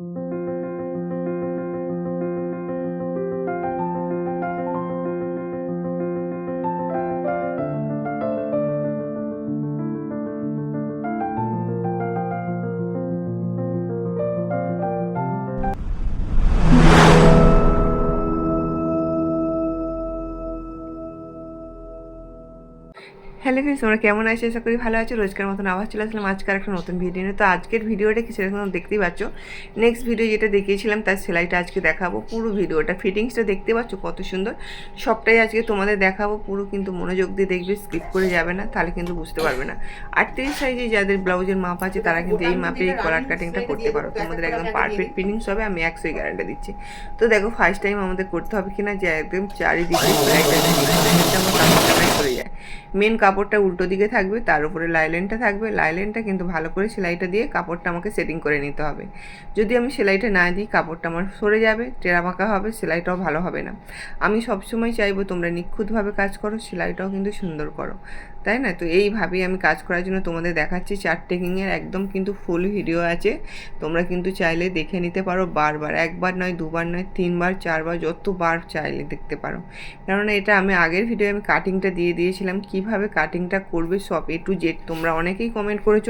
thank you hello তোমরা কেমন আছো? আশা করি ভালো আছো। রোজকার মতন আবার চলে আসলাম আজকের একটা নতুন ভিডিও নিয়ে। তো আজকের ভিডিওটা কি সেরকম দেখতেই পাচ্ছ? নেক্সট ভিডিও যেটা দেখিয়েছিলাম, তার সেলাইটা আজকে দেখাবো পুরো ভিডিওটা ফিটিংসটা দেখতে পাচ্ছ কত সুন্দর। সবটাই আজকে তোমাদের দেখাবো। পুরো কিন্তু মনোযোগ দিয়ে দেখবে স্কিপ করে যাবে না, তাহলে কিন্তু বুঝতে পারবে না। আটত্রিশ সাইজে যাদের ব্লাউজের মাপ আছে, তারা কিন্তু এই মাপে এই কলার কাটিংটা করতে পারো। তোমাদের একদম পারফেক্ট ফিটিংস হবে, আমি একশোই গ্যারান্টি দিচ্ছি। তো দেখো ফার্স্ট টাইম আমাদের করতে হবে কিনা, যে একদম চারিদিকে মেন কাপড়টা উল্টো দিকে থাকবে, তার উপরে লাইলেনটা থাকবে। লাইলেনটা কিন্তু ভালো করে সেলাইটা দিয়ে কাপড়টা আমাকে সেটিং করে নিতে হবে। যদি আমি সেলাইটা না দিই, কাপড়টা আমার সরে যাবে, টেরা বাঁকা হবে, সেলাইটাও ভালো হবে না। আমি সবসময় চাইব তোমরা নিখুঁতভাবে কাজ করো, সেলাইটাও কিন্তু সুন্দর করো। তাই না? তো এইভাবেই আমি কাজ করার জন্য তোমাদের দেখাচ্ছি। চার টেকিংয়ের একদম কিন্তু ফুল ভিডিও আছে। তোমরা কিন্তু চাইলে দেখে নিতে পারো বারবার। একবার নয়, দুবার নয়, তিনবার, চারবার, যতবার চাইলে দেখতে পারো। কেননা এটা আমি আগের ভিডিও আমি কাটিংটা দিয়ে দিয়েছিলাম। কীভাবে কাটিংটা করবে সব এ টু জেড তোমরা অনেকেই কমেন্ট করেছ।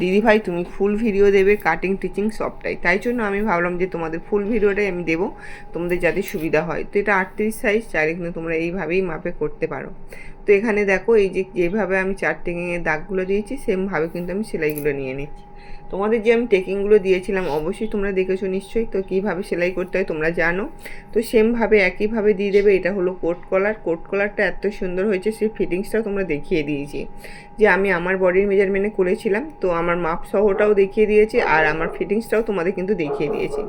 দিদি ভাই, তুমি ফুল ভিডিও দেবে কাটিং টিচিং সবটাই। তাই জন্য আমি ভাবলাম যে তোমাদের ফুল ভিডিওটাই আমি দেবো। তোমাদের যাতে সুবিধা হয়। তো এটা আটত্রিশ সাইজ চাইলে কিন্তু তোমরা এইভাবেই মাপে করতে পারো। তো এখানে দেখো এই যে যেভাবে আমি চারটে দাগগুলো দিয়েছি সেমভাবে কিন্তু আমি সেলাইগুলো নিয়ে নিচ্ছি। তোমাদের যে আমি টেকিংগুলো দিয়েছিলাম, অবশ্যই তোমরা দেখেছ নিশ্চয়ই। তো কীভাবে সেলাই করতে হয় তোমরা জানো। তো সেমভাবে একইভাবে দিয়ে দেবে, এটা হলো কোট কলার কোট কলারটা এত সুন্দর হয়েছে, সেই ফিটিংসটাও তোমরা দেখিয়ে দিয়েছি। যে আমি আমার বডির মেজারমেন্টে করেছিলাম, তো আমার মাপ সহটাও দেখিয়ে দিয়েছি, আর আমার ফিটিংসটাও তোমাদের কিন্তু দেখিয়ে দিয়েছি।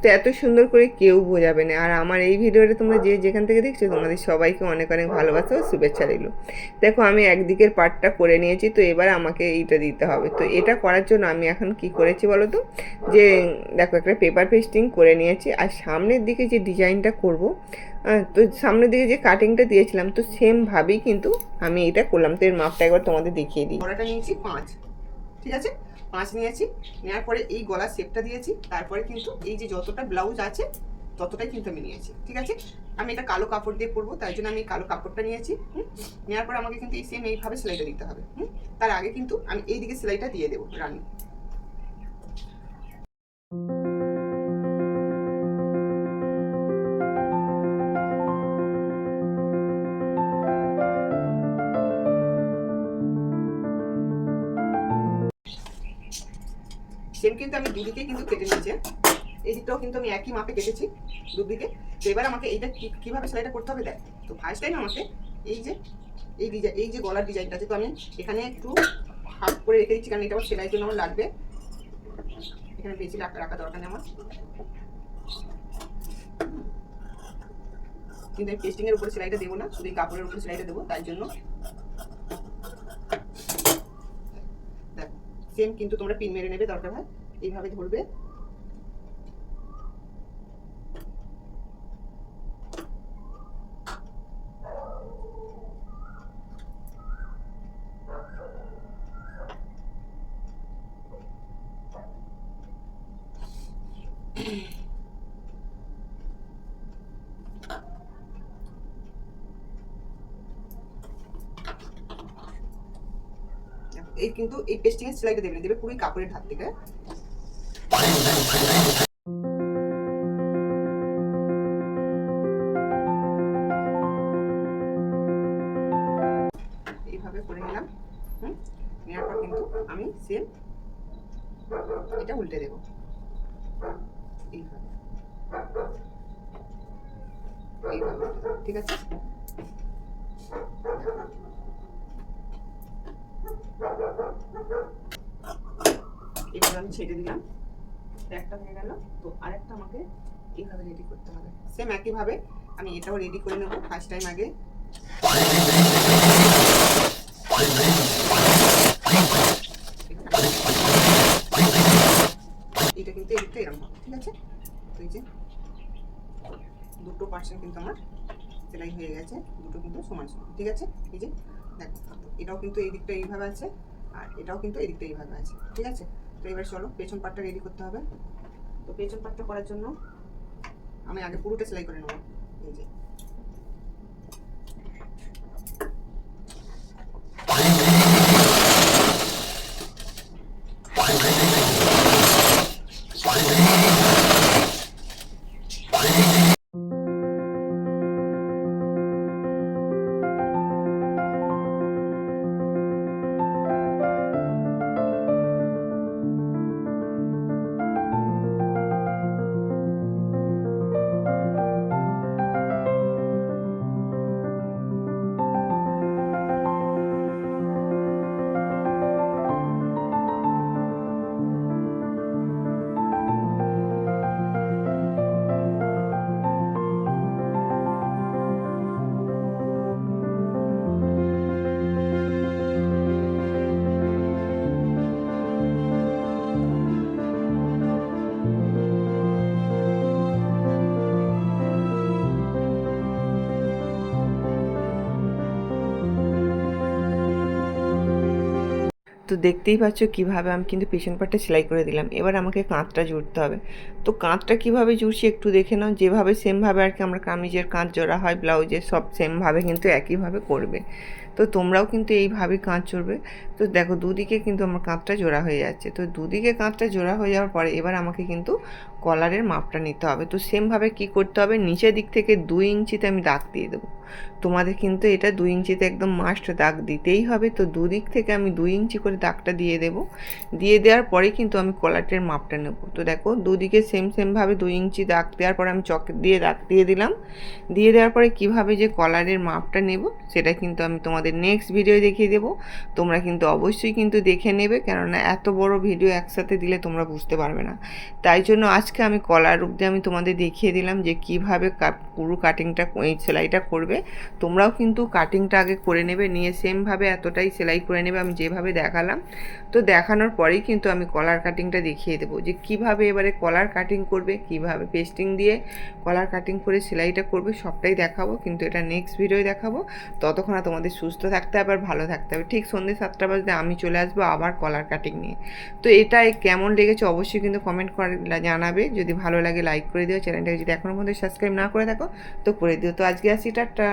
তো এত সুন্দর করে কেউ বোঝাবে না। আর আমার এই ভিডিওটা তোমরা যে যেখান থেকে দেখছ, তোমাদের সবাইকে অনেক অনেক ভালোবাসা ও শুভেচ্ছা রইল। দেখো, আমি একদিকের পার্টটা করে নিয়েছি, তো এবার আমাকে এইটা দিতে হবে। তো এটা করার জন্য আমি এখন কি করেছি বলো তো? যে দেখো একটা পেপার পেস্টিং করে নিয়েছি, আর সামনের দিকে যে ডিজাইনটা করব তো সামনের দিকে যে কাটিংটা দিয়েছিলাম, তো সেমভাবেই কিন্তু আমি এটা করলাম। তো এর মাপটা একবার তোমাদের দেখিয়ে দিই। গলাটা নিয়েছি পাঁচ, ঠিক আছে? পাঁচ নিয়েছি নেওয়ার পরে এই গলার শেপটা দিয়েছি, তারপরে কিন্তু এই যে যতটা ব্লাউজ আছে, ততটাই কিন্তু আমি নিয়েছি, ঠিক আছে? আমি এটা কালো কাপড় দিয়ে পরবো তাই জন্য আমি কালো কাপড়টা নিয়েছি, হুম? নেওয়ার পর আমাকে কিন্তু এই সেম এইভাবে সেলাইটা দিতে হবে, হুম? তার আগে কিন্তু আমি এই দিকে সেলাইটা দিয়ে দেবো, রানি। সেম কিন্তু আমি দুদিকে কিন্তু কেটে নিয়েছি। এই দিকটাও কিন্তু আমি একই মাপে কেটেছি দুদিকে। তো এবার আমাকে এইটা কীভাবে সেলাইটা করতে হবে দেখ। তো ফার্স্ট টাইম আমাকে এই যে, এই ডিজাইন এই যে গলার ডিজাইনটা আছে, তো আমি এখানে একটু হাফ করে রেখে দিচ্ছি, কারণ এটা আমার সেলাইয়ের জন্য আমার লাগবে। এখানে বেশি রাখা রাখা দরকার নেই আমার। কিন্তু আমি পেস্টিং এর উপরে সেলাইটা দেবো না, শুধু কাপড়ের উপরে সেলাইটা দেবো, তাই জন্য দেখো সেম কিন্তু তোমরা পিন মেরে নেবে দরকার হয়। এইভাবে ধরবে। এই কিন্তু এই পেস্টিং এর সেলাইটা দেবে দেবে পুরোই কাপড়ের ধার থেকে। এইভাবে করে নিলাম, হুম? নেওয়ার পর কিন্তু আমি সেম এটা উল্টে দেবো। এইভাবে, ঠিক আছে? এবার আমি ছেড়ে দিলাম। একটা হয়ে গেল। তো আরেকটা আমাকে এইভাবে রেডি করতে হবে। সেম একইভাবে আমি এটাও রেডি করে নেব ফার্স্ট টাইম আগে। এটা কিন্তু এদিকটা এরকম ঠিক আছে? তো এই যে দুটো পার্সেন্ট কিন্তু আমার সেলাই হয়ে গেছে, দুটো কিন্তু সমান সমান, ঠিক আছে? এই যে দেখো, এটাও কিন্তু এই দিকটা এইভাবে আছে, আর এটাও কিন্তু এই দিকটা এইভাবে আছে, ঠিক আছে? তো এবার চলো, পেছন পাটটা রেডি করতে হবে। তো পেছন পাটটা করার জন্য আমি আগে পুরোটা সেলাই করে নেব। এই যে। তো দেখতেই পাচ্ছ কীভাবে আমি কিন্তু পেছন পাটটা সেলাই করে দিলাম। এবার আমাকে কাঁধটা জুড়তে হবে। তো কাঁধটা কীভাবে জুড়ছি একটু দেখে নাও। যেভাবে সেমভাবে আর কি আমরা কামিজের কাঁধ জোড়া হয়, ব্লাউজের সব সেমভাবে কিন্তু একইভাবে করবে। তো তোমরাও কিন্তু এইভাবেই কাঁধ চড়বে তো দেখো দুদিকে কিন্তু আমার কাঁধটা জোড়া হয়ে যাচ্ছে। তো দুদিকে কাঁধটা জোড়া হয়ে যাওয়ার পরে এবার আমাকে কিন্তু কলারের মাপটা নিতে হবে। তো সেমভাবে কি করতে হবে? নিচের দিক থেকে দুই ইঞ্চিতে আমি দাগ দিয়ে দেবো। তোমাদের কিন্তু এটা দুই ইঞ্চিতে একদম মাস্ট দাগ দিতেই হবে। তো দুদিক থেকে আমি দুই ইঞ্চি করে দাগটা দিয়ে দেবো। দিয়ে দেওয়ার পরে কিন্তু আমি কলারটের মাপটা নেব। তো দেখো, দুদিকে সেম সেমভাবে দুই ইঞ্চি দাগ দেওয়ার পরে আমি চক দিয়ে দাগ দিয়ে দিলাম। দিয়ে দেওয়ার পরে কীভাবে যে কলারের মাপটা নেব, সেটা কিন্তু আমি তোমাদের নেক্সট ভিডিও দেখিয়ে দেবো। তোমরা কিন্তু অবশ্যই কিন্তু দেখে নেবে। কেননা এত বড় ভিডিও একসাথে দিলে তোমরা বুঝতে পারবে না। তাই জন্য আজকে আমি কলার রূপ দিয়ে আমি তোমাদের দেখিয়ে দিলাম যে কীভাবে পুরো কাটিংটা এই সেলাইটা করবে। তোমরাও কিন্তু কাটিংটা আগে করে নেবে, নিয়ে সেমভাবে এতটাই সেলাই করে নেবে আমি যেভাবে দেখালাম। তো দেখানোর পরেই কিন্তু আমি কলার কাটিংটা দেখিয়ে দেবো যে কীভাবে এবারে কলার কাটিং করবে, কীভাবে পেস্টিং দিয়ে কলার কাটিং করে সেলাইটা করবে, সবটাই দেখাবো। কিন্তু এটা নেক্সট ভিডিও দেখাবো। ততক্ষণ তোমাদের সুস্থ থাকতে হবে আর ভালো থাকতে হবে। ঠিক সন্ধ্যে সাতটা বাজতে আমি চলে আসব আবার কলার কাটিং নিয়ে। তো এটা কেমন লেগেছে অবশ্যই কিন্তু কমেন্ট করে জানাবে। যদি ভালো লাগে লাইক করে দিও। চ্যানেলটাকে যদি এখনও মধ্যে সাবস্ক্রাইব না করে থাকো, তো করে দিও। তো আজকে আসি টাটা।